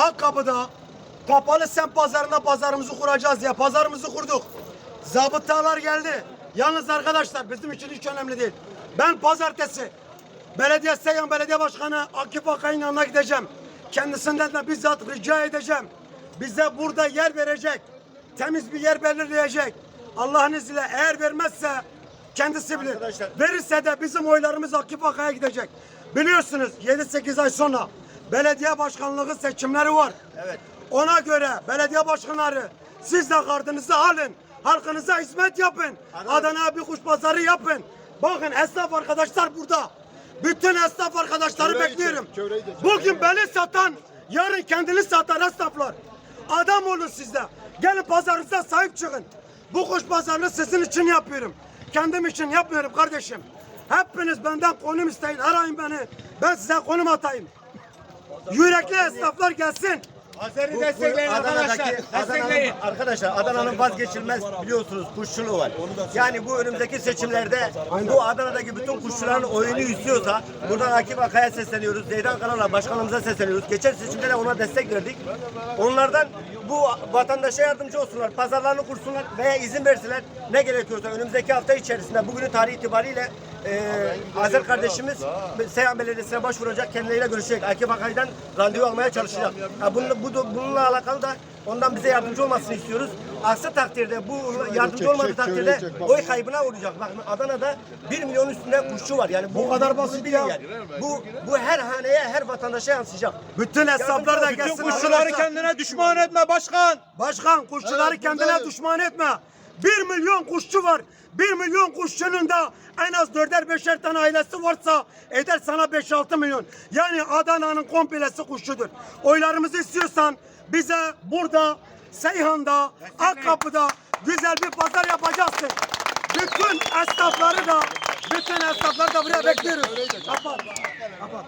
Akkapı'da kapalı semt pazarında pazarımızı kuracağız diye pazarımızı kurduk. Zabıtalar geldi. Yalnız arkadaşlar bizim için hiç önemli değil. Ben pazartesi Belediye Seyhan Belediye Başkanı Akif Akay'ın yanına gideceğim. Kendisinden de bizzat rica edeceğim. Bize burada yer verecek. Temiz bir yer belirleyecek. Allah'ın izniyle eğer vermezse kendisi bilir. Arkadaşlar- Verirse de bizim oylarımız Akif Akay'a gidecek. Biliyorsunuz 7-8 ay sonra belediye başkanlığı seçimleri var. Evet. Ona göre belediye başkanları siz de kartınızı alın. Halkınıza hizmet yapın. Adana'ya bir kuş pazarı yapın. Bakın esnaf arkadaşlar burada. Bütün esnaf arkadaşları Çevreyi bekliyorum. çek, çevreyi de çek. Bugün beni satan, yarın kendini satan esnaflar. Adam olun sizde. Gelin pazarınıza sahip çıkın. Bu kuş pazarını sizin için yapıyorum. Kendim için yapmıyorum kardeşim. Hepiniz benden konum isteyin. Arayın beni. Ben size konum atayım. Yürekli esnaflar gelsin. Azeri Bu- destekleyin bu arkadaşlar. Adana'daki Destekleyin. Adana'nın, arkadaşlar Adana'nın vazgeçilmez biliyorsunuz kuşçuluğu var. Yani bu önümüzdeki seçimlerde bu Adana'daki bütün kuşçuların oyunu istiyorsa buradan Akif Akay'a sesleniyoruz. Zeydan Kanal'a başkanımıza sesleniyoruz. Geçen seçimde de ona destek verdik. Onlardan bu vatandaşa yardımcı olsunlar. Pazarlarını kursunlar veya izin versinler. Ne gerekiyorsa önümüzdeki hafta içerisinde bugünün tarihi itibariyle e, Azer kardeşimiz Seyhan Belediyesi'ne başvuracak, kendileriyle görüşecek. Akif Akay'dan randevu almaya çalışacak. Ha, bununla, bu, bununla alakalı da ondan bize yardımcı olmasını istiyoruz. Aksi takdirde bu yardımcı olmadığı takdirde oy kaybına uğrayacak. Bakın Adana'da 1 milyon üstünde kuşçu var. Yani bu, Bu kadar basit bilin ya. Yani. Bu, bu her haneye, her vatandaşa yansıyacak. Bütün esnaflar da Bütün gelsin. Kuşçuları arkadaşlar. kendine düşman etme başkan. Başkan kuşçuları Evet, kendine düşman etme. Bir milyon kuşçu var. Bir milyon kuşçunun da en az dörder beşer tane ailesi varsa eder sana beş altı milyon. Yani Adana'nın komplesi kuşçudur. Oylarımızı istiyorsan bize burada Seyhan'da, Akkapı'da güzel bir pazar yapacaksın. Bütün esnafları da bütün esnafları da buraya bekliyoruz. Kapat. Kapat.